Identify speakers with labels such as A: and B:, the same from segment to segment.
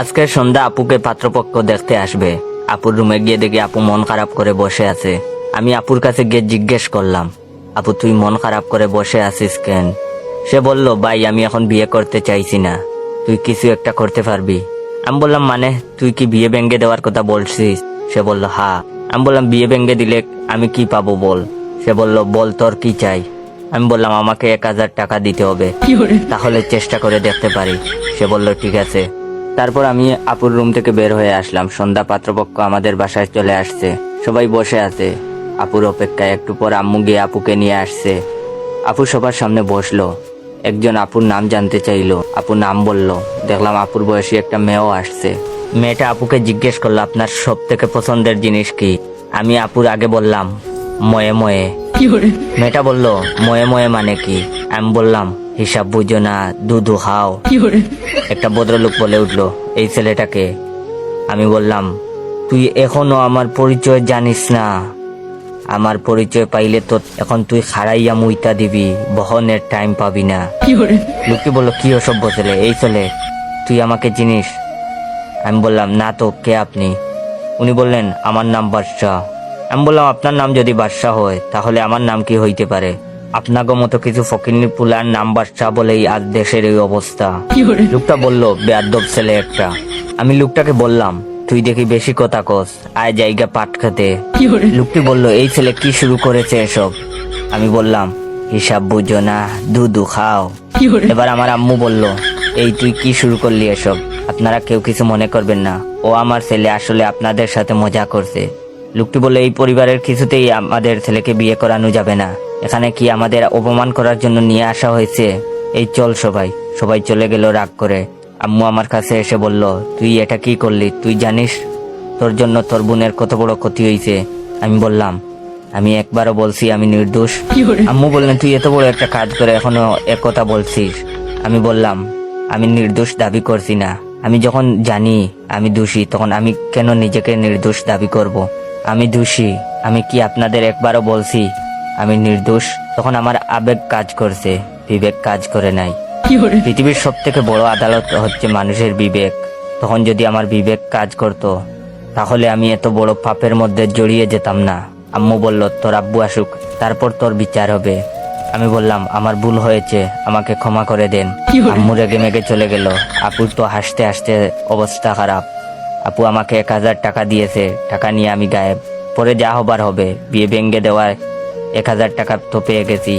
A: আজকের সন্ধ্যা আপুকে পাত্রপক্ষ দেখতে আসবে। আপুর রুমে গিয়ে দেখি আপু মন খারাপ করে বসে আছে। আমি আপুর কাছে গিয়ে জিজ্ঞেস করলাম আপু তুই মন খারাপ করে বসে আছিস কেন? সে বলল ভাই আমি এখন বিয়ে করতে চাইছি না। তুই কিছু একটা করতে পারবি। আমি বললাম মানে তুই কি বিয়ে ভেঙ্গে দেওয়ার কথা বলছিস? সে বলল হা। আমি বললাম বিয়ে ভেঙ্গে দিলে আমি কি পাবো বল? সে বলল বল তোর কি চাই? আমি বললাম আমাকে এক হাজার টাকা দিতে হবে। তাহলে চেষ্টা করে দেখতে পারি। সে বলল ঠিক আছে। তারপর আমি আপুর রুম থেকে বের হয়ে আসলাম। সন্ধ্যা পাত্রপক্ষ আমাদের বাসায় চলে আসছে। সবাই বসে আছে। আপুর অপেক্ষায় একটু পর আম্মু গিয়ে আপুকে নিয়ে আসছে। আপু সবার সামনে বসল। একজন আপুর নাম জানতে চাইলো। আপু নাম বলল। দেখলাম আপুর বয়সী একটা মেয়েও আসছে। মেয়েটা আপুকে জিজ্ঞেস করল আপনার সব থেকে পছন্দের জিনিস কি? আমি আপুর আগে বললাম ময়ে ময়ে। মেয়েটা বলল ময়ে ময়ে মানে কি? আমি বললাম হিসাব বুঝো না দুধু খাও একটা ভদ্রলোক বলে উঠল এই ছেলেটাকে? আমি বললাম তুই এখনও আমার পরিচয় জানিস না। আমার পরিচয় পাইলে তো এখন তুই খাড়াইয়া মুইতা দিবি বহনের টাইম পাবি না। লোকটি বলল কি অসভ্য ছেলে এই ছেলে তুই আমাকে চিনিস? আমি বললাম না তো কে আপনি? উনি বললেন আমার নাম বাদশাহ। আমি বললাম আপনার নাম যদি বাদশাহ হয় তাহলে আমার নাম কি হইতে পারে? আপনাকে মতো কিছু ফকিরনি পুলার নাম বাদশাহ বলেই আজ দেশের এই অবস্থা। লোকটা বলল, বেয়াদব ছেলে একটা। আমি লোকটাকে বললাম, তুই দেখি বেশি কথা কস, আয় জায়গা পাট খেতে। লোকটি বলল, এই ছেলে কি শুরু করেছে এসব? আমি বললাম, হিসাব বুঝো না, দুধু খাও। এবার আমার আম্মু বলল, এই তুই কি শুরু করলি এসব? আপনারা কেউ কিছু মনে করবেন না। ও আমার ছেলে আসলে আপনাদের সাথে মজা করছে। লোকটি বলল এই পরিবারের কিছুতেই আমাদের ছেলেকে বিয়ে করানো যাবে না। এখানে কি আমাদের অপমান করার জন্য নিয়ে আসা হয়েছে? এই চল সবাই। সবাই চলে গেল রাগ করে। আম্মু আমার কাছে এসে বলল তুই এটা কি করলি? তুই জানিস? তোর জন্য তোর বোনের কত বড় ক্ষতি হয়েছে। আমি বললাম আমি একবারও বলছি আমি নির্দোষ। আম্মু বললেন তুই এত বড় একটা কাজ করে এখনও এক কথা বলছিস। আমি বললাম আমি নির্দোষ দাবি করছি না। আমি যখন জানি আমি দোষী তখন আমি কেন নিজেকে নির্দোষ দাবি করব। আমি দোষী আমি কি আপনাদের একবারও বলছি? আমি নির্দোষ তখন আমার আবেগ কাজ করছে বিবেক কাজ করে নাই। পৃথিবীর সব থেকে বড় আদালত হচ্ছে মানুষের বিবেক। তখন যদি আমার বিবেক কাজ করত তাহলে আমি এত বড় পাপের মধ্যে জড়িয়ে যেতাম না। আম্মু বলল তোর আব্বু আসুক তারপর তোর বিচার হবে। আমি বললাম আমার ভুল হয়েছে আমাকে ক্ষমা করে দেন। আম্মু রেগে মেগে চলে গেল। আপুর তো হাসতে হাসতে অবস্থা খারাপ। আপু আমাকে এক হাজার টাকা দিয়েছে। টাকা নিয়ে আমি গায়েব। পরে যা হবার হবে, বিয়ে ভেঙ্গে দেওয়ার এক হাজার টাকা তো পেয়ে গেছি।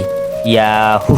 A: ইয়া হু